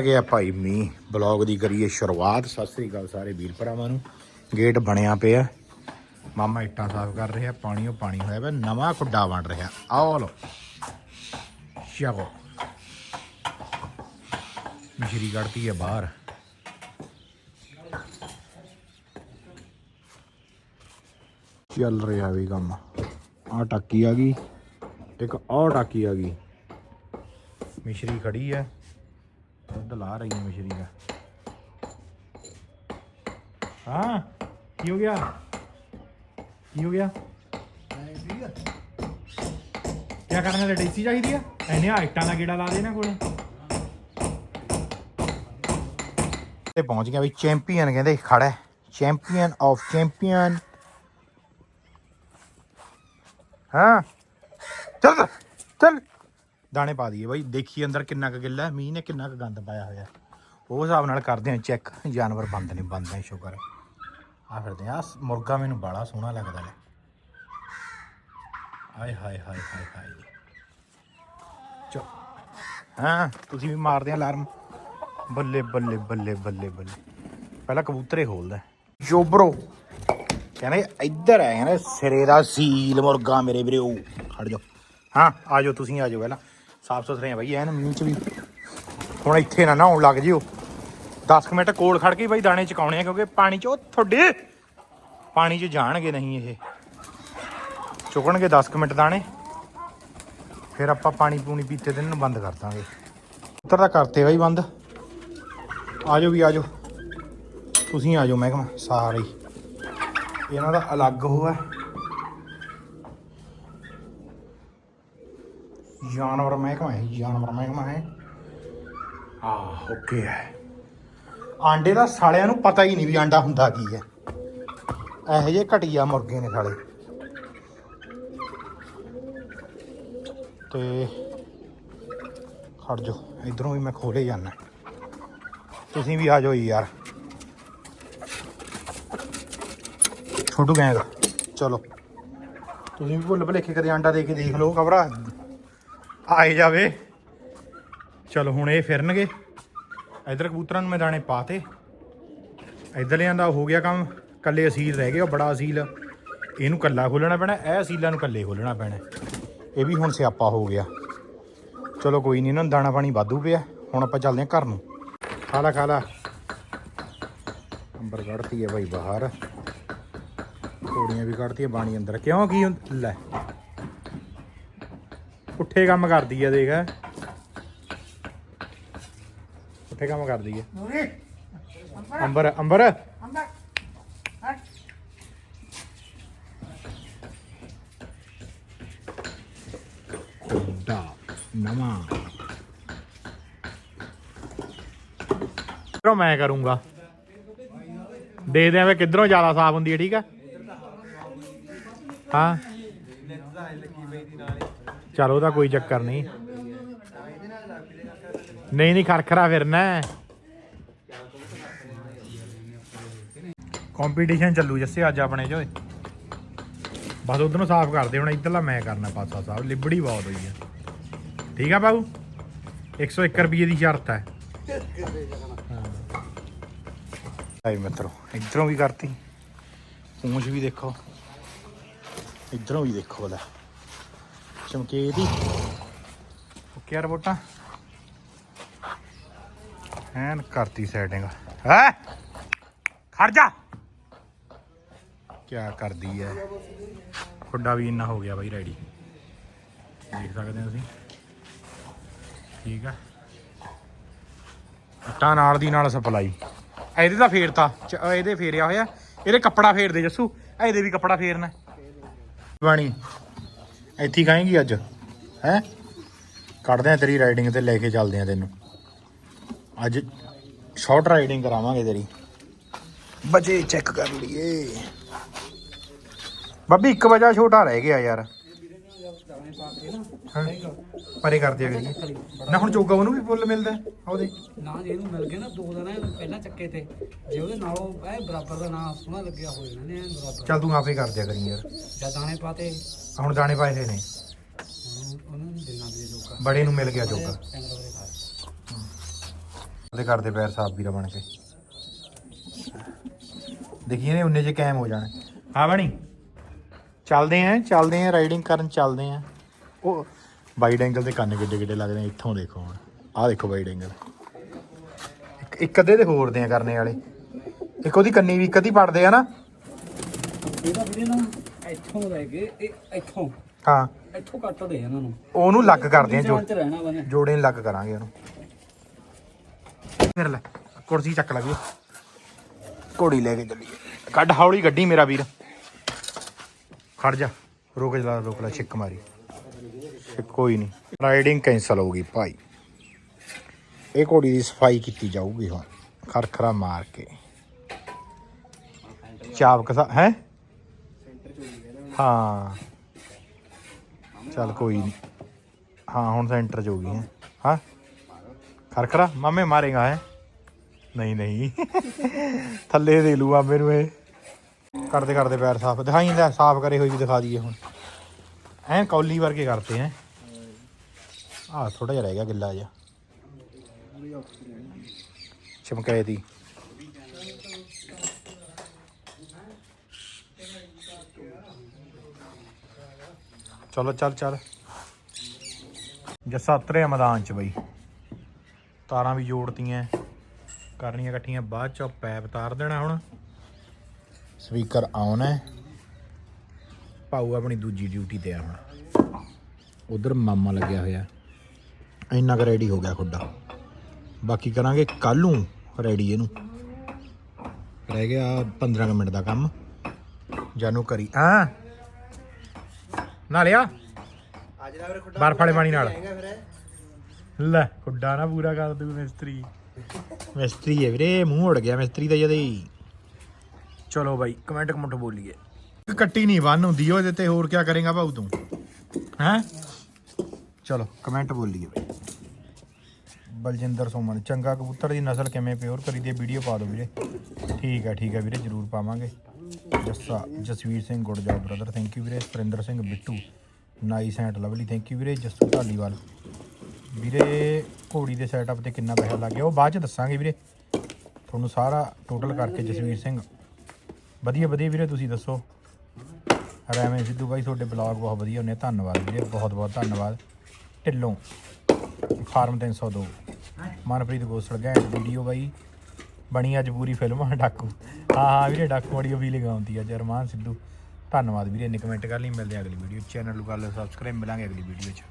ਗਿਆ ਭਾਈ ਮੀ ਬਲੌਗ ਦੀ ਕਰੀਏ ਸ਼ੁਰੂਆਤ। ਸਤਿ ਸ੍ਰੀ ਅਕਾਲ ਸਾਰੇ ਵੀਰ ਭਰਾਵਾਂ ਨੂੰ। ਗੇਟ ਬਣਿਆ ਪਿਆ। ਮਾਮਾ ਇੱਟਾਂ ਸਾਫ਼ ਕਰ ਰਿਹਾ। ਪਾਣੀ ਉਹ ਪਾਣੀ ਹੋਇਆ ਪਿਆ। ਨਵਾਂ ਖੁੱਡਾ ਬਣ ਰਿਹਾ। ਆਓ ਲੋ ਸ਼ਾਗੋ। ਮਸ਼ਰੀ ਕੱਢਤੀ ਹੈ ਬਾਹਰ। ਚੱਲ ਰਿਹਾ ਵੀ ਕੰਮ। ਆ ਟਾਕੀ ਆ ਗਈ। ਇੱਕ ਆਹ ਟਾਕੀ ਆ ਗਈ। ਮਿਸ਼ਰੀ ਖੜੀ ਹੈ ਦੁੱਧ ਲਾ ਰਹੀ ਹੈ ਮਿਸ਼ਰੀ ਦਾ ਹਾਂ, ਕੀ ਹੋ ਗਿਆ? ਕੀ ਹੋ ਗਿਆ? ਕੀ ਕਰਨਾ ਤੇ ਡੇਸੀ ਚਾਹੀਦੀ ਆ? ਐਨੇ ਆ ਇੱਟਾਂ ਦਾ ਦੇ ਤੇ ਪਹੁੰਚ ਗਿਆ ਵੀ ਚੈਂਪੀਅਨ, ਕਹਿੰਦੇ ਖੜਾ ਚੈਂਪੀਅਨ ਆਫ ਚੈਂਪੀਅਨ। ਹਾਂ। ਚੱਲ। ਦਾਣੇ ਪਾ ਦਈਏ ਬਾਈ। ਦੇਖੀ ਅੰਦਰ ਕਿੰਨਾ ਕੁ ਗਿੱਲਾ ਹੈ। ਮੀਂਹ ਨੇ ਕਿੰਨਾ ਕੁ ਗੰਦ ਪਾਇਆ ਹੋਇਆ ਉਹ ਹਿਸਾਬ ਨਾਲ ਕਰਦੇ ਹਾਂ ਚੈੱਕ ਜਾਨਵਰ ਬੰਦ ਨਹੀਂ ਬੰਦ ਨਹੀਂ ਸ਼ੁਕਰ ਆ ਫਿਰਦੇ ਆ ਮੁਰਗਾ ਮੈਨੂੰ ਬੜਾ ਸੋਹਣਾ ਲੱਗਦਾ ਹੈ। ਹਾਏ ਹਾਏ ਹਾਏ ਹਾਏ ਹਾਏ। ਚੋ ਹਾਂ? ਤੁਸੀਂ ਵੀ ਮਾਰਦੇ ਆ ਅਲਾਰਮ। ਬੱਲੇ ਬੱਲੇ ਬੱਲੇ ਬੱਲੇ ਬੱਲੇ। ਪਹਿਲਾਂ ਕਬੂਤਰੇ ਖੋਲਦਾ ਜੋਬਰੋ ਕਹਿੰਦੇ ਇੱਧਰ ਹੈ। ਕਹਿੰਦਾ ਸਿਰੇ ਦਾ ਸੀਲ ਮੁਰਗਾ ਮੇਰੇ ਵੀਰੇ। ਉਹ ਖੜ ਜਾਓ। ਹਾਂ, ਆ ਜਾਓ ਤੁਸੀਂ, ਆ ਜਾਓ ਪਹਿਲਾਂ। ਸਾਫ਼ ਸੁਥਰੇ ਆ ਬਈ, ਐਨ ਮੀਂਹ ਚ ਵੀ। ਹੁਣ ਇੱਥੇ ਨਾ ਨਹਾਉਣ ਲੱਗ ਜਿਓ। 10 ਮਿੰਟ ਕੋਲ ਖੜ ਕੇ ਬਾਈ ਦਾਣੇ ਚਕਾਉਣੇ ਆ, ਕਿਉਂਕਿ ਪਾਣੀ ਚ ਉਹ ਤੁਹਾਡੇ ਪਾਣੀ ਚ ਜਾਣਗੇ ਨਹੀਂ ਇਹ। ਚੁਕਣਗੇ 10 ਕੁ ਮਿੰਟ ਦਾਣੇ। ਫਿਰ ਆਪਾਂ ਪਾਣੀ ਪੂਣੀ ਪੀਤੇ ਤੇ ਇਹਨਾਂ ਨੂੰ ਬੰਦ ਕਰ ਦਾਂਗੇ। ਉੱਤਰ ਤਾਂ ਕਰਤੇ ਬਾਈ ਬੰਦ। ਆ ਜਾਓ ਵੀ ਆ ਜਾਓ। ਤੁਸੀਂ ਆ ਜਾਓ ਮਹਿਕਮਾ, ਸਾਰੇ। ਇਹਨਾਂ ਦਾ ਅਲੱਗ ਉਹ ਹੈ ਜਾਨਵਰ ਮਹਿਕਮਾ ਹੈ, ਜਾਨਵਰ ਮਹਿਕਮਾ ਹੈ। ਆ, ਓਕੇ ਹੈ। ਆਂਡੇ ਦਾ ਸਾਲਿਆਂ ਨੂੰ ਪਤਾ ਹੀ ਨਹੀਂ ਵੀ ਆਂਡਾ ਹੁੰਦਾ ਕੀ ਹੈ। ਇਹੋ ਜਿਹੇ ਘਟੀਆ ਮੁਰਗੇ ਨੇ ਸਾਲੇ। ਤੇ ਖੜ ਜਾਓ, ਇਧਰੋਂ ਵੀ ਮੈਂ ਖੋਲੇ ਜਾਣਾ ਤੁਸੀਂ ਵੀ ਆ ਜਾਓ ਯਾਰ। ਛੋਟੂ ਗੈਂਗ, ਚਲੋ। ਤੁਸੀਂ ਵੀ ਭੁੱਲ ਭੁਲੇਖੇ ਕਦੇ ਆਂਡਾ ਦੇ ਕੇ ਦੇਖ ਲਓ ਕਬਰਾ ਆਏ ਜਾਵੇ। ਚਲੋ ਹੁਣ ਇਹ ਫਿਰਨਗੇ। ਇਧਰ ਕਬੂਤਰਾਂ ਨੂੰ ਮੈਂ ਦਾਣੇ ਪਾਤੇ। ਇਧਰ ਦਾ ਹੋ ਗਿਆ ਕੰਮ। ਕੱਲੇ ਅਸੀਲ ਰਹਿ ਗਏ, ਉਹ ਬੜਾ ਅਸੀਲ। ਇਹਨੂੰ ਕੱਲਾ ਖੋਲਣਾ ਪੈਣਾ, ਇਹ ਅਸੀਲਾਂ ਨੂੰ ਕੱਲੇ ਖੋਲਣਾ ਪੈਣਾ। ਇਹ ਵੀ ਹੁਣ ਸਿਆਪਾ ਹੋ ਗਿਆ। ਚਲੋ ਕੋਈ ਨਹੀਂ, ਇਹਨਾਂ ਨੂੰ ਦਾਣਾ ਪਾਣੀ ਵਾਧੂ ਪਿਆ। ਹੁਣ ਆਪਾਂ ਚੱਲਦੇ ਹਾਂ ਘਰ ਨੂੰ। ਖਾਲਾ ਖਾਲਾ ਅੰਬਰ ਕੱਢਤੀ ਹੈ ਭਾਈ ਬਾਹਰ। ਕੋੜੀਆਂ ਵੀ ਕੱਢਤੀ ਬਾਣੀ ਅੰਦਰ। ਕਿਉਂ, ਕੀ ਲੈ। ਪੁੱਠੇ ਕੰਮ ਕਰਦੀ ਆ ਦੇਖ। ਪੁੱਠੇ ਕੰਮ ਕਰਦੀ ਆ। ਅੰਬਰ। ਅੰਬਰ ਦਾ ਨਵਾਂ। ਕਿਧਰੋਂ ਮੈਂ ਕਰੂੰਗਾ? ਦੇ ਦੇ ਵੇ ਕਿਧਰੋਂ ਜ਼ਿਆਦਾ ਸਾਫ਼ ਹੁੰਦੀ ਹੈ ਠੀਕ ਆ? ਹਾਂ। ਚਲੋ ਉਹਦਾ ਕੋਈ ਚੱਕਰ ਨਹੀਂ। ਨਹੀਂ ਨਹੀਂ ਖਰਖਰਾ ਫਿਰਨਾ ਕੰਪੀਟੀਸ਼ਨ ਚੱਲੂ ਜੱਸੇ ਅੱਜ ਆਪਣੇ ਚ, ਓਏ। ਬਸ ਉਧਰ ਨੂੰ ਸਾਫ਼ ਕਰਦੇ ਹੁਣ ਇੱਧਰਲਾ ਮੈਂ ਕਰਨਾ ਪਾਸਾ ਸਾਹਿਬ ਲਿਬੜੀ ਬਹੁਤ ਹੋਈ ਆ। ਠੀਕ ਆ ਬਾਬੂ 101 ਰੁਪਏ ਦੀ ਸ਼ਰਤ ਹੈ। ਆਈ ਮਿੱਤਰੋ, ਇੱਧਰੋਂ ਵੀ ਕਰਤੀ। ਪੂੰਛ ਵੀ ਦੇਖੋ। ਇੱਧਰੋਂ ਵੀ ਦੇਖੋ ਲੈ ਚਮਕੇ ਦੀ ਓਕੇ ਯਾਰ ਐਨ ਕਰਤੀ ਸੈਟਿੰਗ ਹੈ ਖੜ ਜਾ ਕੀ ਕਰਦੀ ਹੈ ਖੁੱਡਾ ਵੀ ਇੰਨਾ ਹੋ ਗਿਆ ਬਾਈ ਰੈਡੀ ਦੇਖ ਸਕਦੇ ਹੋ ਤੁਸੀਂ ਠੀਕ ਆ ਇੱਟਾਂ ਨਾਲ ਦੀ ਨਾਲ ਸਪਲਾਈ ਇਹਦੇ ਤਾਂ ਫੇਰਤਾ ਇਹਦੇ ਫੇਰਿਆ ਹੋਇਆ ਇਹਦੇ ਕੱਪੜਾ ਫੇਰ ਦੇ ਜੱਸੂ ਇਹਦੇ ਵੀ ਕੱਪੜਾ ਫੇਰਨਾ ਬਾਣੀ ਇੱਥੇ ਖਾਏਂਗੀ ਅੱਜ? ਹੈ? ਕੱਢਦੇ ਆ ਤੇਰੀ ਰਾਈਡਿੰਗ ਤੇ ਲੈ ਕੇ ਚੱਲਦੇ ਆ ਤੈਨੂੰ। ਅੱਜ ਸ਼ਾਰਟ ਰਾਈਡਿੰਗ ਕਰਾਵਾਂਗੇ ਤੇਰੀ। ਬਜੇ ਚੈੱਕ ਕਰ ਲਈਏ। ਬੱਬੀ 1 ਵਜਾ ਛੋਟਾ ਰਹਿ ਗਿਆ ਯਾਰ। ਹਾਂ। ਪਰੇ ਕਰ ਦਿਆ ਕਰੀਏ। ਨਾ ਹੁਣ ਚੋਗਾ ਉਹਨੂੰ ਵੀ ਫੁੱਲ ਮਿਲਦਾ ਹੈ, ਉਹਦੇ ਨਾ ਜੇ ਇਹਨੂੰ ਮਿਲ ਗਿਆ ਨਾ ਦੋ ਦਿਨ ਇਹ ਪਹਿਲਾਂ ਚੱਕੇ ਤੇ ਜੇ ਉਹਦੇ ਨਾਲੋਂ ਇਹ ਬਰਾਬਰ ਦਾ ਨਾਂ ਸੋਹਣਾ ਲੱਗਿਆ ਹੋ ਜਾਣਾ ਨੇ ਐਨ ਬਰਾਬਰ। ਚੱਲ ਤੂੰ ਆਪੇ ਕਰ ਦਿਆ ਕਰੀ ਯਾਰ। ਜਦ ਦਾਣੇ ਪਾਤੇ। ਆਹ ਹੁਣ ਦਾਣੇ ਪਾਏ ਹੋਏ ਨੇ। ਉਹਨਾਂ ਨੂੰ ਦੇਣਾ ਲੋਕਾਂ ਬੜੇ ਨੂੰ ਮਿਲ ਗਿਆ ਚੋਗਾ ਉਹਦੇ ਕਰਦੇ ਪੈਰ ਸਾਫ਼ ਵੀਰਾ ਬਣ ਕੇ। ਦੇਖੀਏ ਨੇ ਉਨੇ ਜੇ ਕਾਇਮ ਹੋ ਜਾਣ। ਹਾਂ ਬਣੀ। ਚੱਲਦੇ ਆਂ ਚੱਲਦੇ ਆਂ ਰਾਈਡਿੰਗ ਕਰਨ ਚੱਲਦੇ ਆਂ। ਉਹ ਵਾਈਡ ਐਂਗਲ ਤੇ ਕੰਨ ਕਿੱਡੇ ਕਿੱਡੇ ਲੱਗਦੇ ਆ ਇੱਥੋਂ ਦੇਖੋ ਹੁਣ। ਆਹ ਦੇਖੋ ਵਾਈਡ ਐਂਗਲ ਇੱਕ ਅੱਧੇ ਦੇ ਹੋਰ ਦੇ ਆ ਕਰਨੇ ਵਾਲੇ। ਇੱਕ ਉਹਦੀ ਕੰਨੀ ਵੀ ਇੱਕ ਅੱਧੀ ਪੜਦੇ ਆ ਨਾ। ਇਹਦਾ ਵੀਰੇ ਨਾ ਇੱਥੋਂ ਲੈ ਕੇ ਇਹ ਇੱਥੋਂ। ਹਾਂ। ਇੱਥੋਂ ਕੱਟਦੇ ਇਹਨਾਂ ਨੂੰ। ਉਹਨੂੰ ਲੱਗ ਕਰਦੇ ਆ ਜੋ ਜਾਨ ਚ ਰਹਿਣਾ ਬਨੇ ਜੋੜੇ ਨੂੰ ਲੱਗ ਕਰਾਂਗੇ ਉਹਨੂੰ। ਫਿਰ ਲੈ ਕੁਰਸੀ ਚੱਕ ਲੱਗੀ ਘੋੜੀ ਲੈ ਕੇ ਚੱਲੀਏ। ਕੱਢ ਹੌਲੀ ਗੱਡੀ ਮੇਰਾ ਵੀਰ। ਖੜ ਜਾ। ਰੁਕ ਜਾ ਰੁਕ ਲੈ ਛਿੱਕ ਮਾਰੀ। ਛਿੱਕ ਕੋਈ ਨਹੀਂ। ਰਾਈਡਿੰਗ ਕੈਂਸਲ ਹੋ ਗਈ ਭਾਈ। ਇਹ ਘੋੜੀ ਦੀ ਸਫ਼ਾਈ ਕੀਤੀ ਜਾਊਗੀ ਹੁਣ। ਖਰਖਰਾ ਮਾਰ ਕੇ। ਚਾਬਕ ਸਾ ਹੈ? ਹਾਂ। ਚੱਲ ਕੋਈ ਨਹੀਂ। ਹਾਂ, ਹੁਣ ਸੈਂਟਰ ਚ ਹੋ ਗਈ ਹੈ। ਹਾਂ? ਖਰਖਰਾ? ਮਾਮੇ ਮਾਰੇਗਾ ਹੈ? ਨਹੀਂ ਨਹੀਂ। ਥੱਲੇ ਦੇ ਲੂ ਆਮੇ ਨੂੰ ਇਹ। ਕਰਦੇ ਕਰਦੇ ਪੈਰ ਸਾਫ਼ ਦਿਖਾਈ ਸਾਫ਼ ਕਰੇ ਹੋਈ ਵੀ ਦਿਖਾ ਦਈਏ ਹੁਣ। ਐਂ ਕੌਲੀ ਵਰਗੇ ਕਰਤੇ ਹੈ ਆ ਥੋੜਾ ਜਿਹਾ ਰਹਿ ਗਿਆ ਗਿੱਲਾ ਜਿਹਾ। ਚਮਕਾਏ ਦੀ ਚਲੋ, ਚੱਲ ਚੱਲ। ਜੱਸਾ ਉਤਰਿਆ ਮੈਦਾਨ ਚ ਬਈ। ਤਾਰਾਂ ਵੀ ਜੋੜਤੀਆਂ, ਕਰਨੀਆਂ ਇਕੱਠੀਆਂ, ਬਾਅਦ ਚ ਪੈਪ ਤਾਰ ਦੇਣਾ ਹੁਣ। ਸਪੀਕਰ ਆਨ ਹੈ। ਪਾਉ ਆਪਣੀ ਦੂਜੀ ਡਿਊਟੀ ਤੇ ਆ ਹੁਣ। ਉਧਰ ਮਾਮਾ ਲੱਗਿਆ ਹੋਇਆ। ਇੰਨਾ ਕੁ ਰੈਡੀ ਹੋ ਗਿਆ ਖੁੱਡਾ। ਬਾਕੀ ਕਰਾਂਗੇ ਕੱਲ ਨੂੰ ਰੈਡੀ ਇਹਨੂੰ। ਰਹਿ ਗਿਆ 15 ਕੁ ਮਿੰਟ ਦਾ ਕੰਮ। ਜਾਨੂ ਕਰੀ। ਹਾਂ ਨਾ ਲਿਆ। ਅੱਜ ਦਾ ਫਿਰ ਖੁੱਡਾ ਬਰਫ ਵਾਲੇ ਪਾਣੀ ਨਾਲ। ਫਿਰ। ਲੈ ਖੁੱਡਾ ਨਾ ਪੂਰਾ ਕਰ ਦੂ ਮਿਸਤਰੀ। ਮਿਸਤਰੀ ਹੈ ਵੀਰੇ ਮੂੰਹ ਉੜ ਗਿਆ ਮਿਸਤਰੀ ਦਾ ਜਦੇ। ਹੀ ਚਲੋ ਬਾਈ ਕਮੈਂਟ ਕਮੈਂਟ ਬੋਲੀਏ। ਕੱਟੀ ਨਹੀਂ ਬੰਨ ਹੁੰਦੀ ਉਹਦੇ ਤੇ ਹੋਰ ਕੀ ਕਰੇਗਾ ਭਾਊ ਤੂੰ? ਹੈ? ਚਲੋ ਕਮੈਂਟ ਬੋਲੀਏ। ਬਾਈ ਬਲਜਿੰਦਰ ਸੋਮਨ, ਚੰਗਾ ਕਬੂਤਰ ਦੀ ਨਸਲ ਕਿਵੇਂ ਪਿਓਰ ਕਰੀ ਦੀ ਵੀਡੀਓ ਪਾ ਦਿਓ ਵੀਰੇ। ਠੀਕ ਹੈ ਠੀਕ ਹੈ ਵੀਰੇ, ਜਰੂਰ ਪਾਵਾਂਗੇ। Jassa, Jasvir Singh good job brother thank you ਵੀਰੇ। Surinder Singh Bittu nice and lovely thank you ਵੀਰੇ। ਜੱਸੂ ਢਾਲੀਵਾਲ। ਵੀਰੇ, ਘੋੜੀ ਦੇ ਸੈਟਅਪ ਤੇ ਕਿੰਨਾ ਪੈਸਾ ਲੱਗ ਗਿਆ? ਉਹ ਬਾਅਦ ਚ ਦੱਸਾਂਗੇ ਵੀਰੇ। ਤੁਹਾਨੂੰ ਸਾਰਾ ਟੋਟਲ ਕਰਕੇ ਜਸਵੀਰ ਸਿੰਘ। ਵਧੀਆ ਵਧੀਆ ਵੀਰੇ, ਤੁਸੀਂ ਦੱਸੋ। ਰੈਵੇਂ ਸਿੱਧੂ ਬਾਈ, ਤੁਹਾਡੇ ਬਲੌਗ ਬਹੁਤ ਵਧੀਆ ਹੁੰਦੇ ਧੰਨਵਾਦ ਵੀਰੇ ਬਹੁਤ ਬਹੁਤ ਧੰਨਵਾਦ। ਢਿੱਲੋਂ। ਫਾਰਮ 302 ਮਨਪ੍ਰੀਤ ਗੋਸਲ ਘੈਂਟ ਵੀਡੀਓ ਬਾਈ, ਬਣੀ ਅੱਜ ਪੂਰੀ ਫਿਲਮ ਆ ਡਾਕੂ। ਹਾਂ ਹਾਂ ਵੀਰੇ, ਡਾਕੂ ਵਾਲੀ ਫੀਲਿੰਗ ਆਉਂਦੀ ਆ, ਜਰਮਾਨ ਸਿੱਧੂ। ਧੰਨਵਾਦ ਵੀਰੇ, ਇੰਨੇ ਕਮੈਂਟ ਕਰ ਲਈ, ਮਿਲਦੇ ਆ ਅਗਲੀ ਵੀਡੀਓ ਚੈਨਲ ਨੂੰ ਕਰ ਲਓ ਸਬਸਕ੍ਰਾਈਬ ਮਿਲਾਂਗੇ ਅਗਲੀ ਵੀਡੀਓ 'ਚ।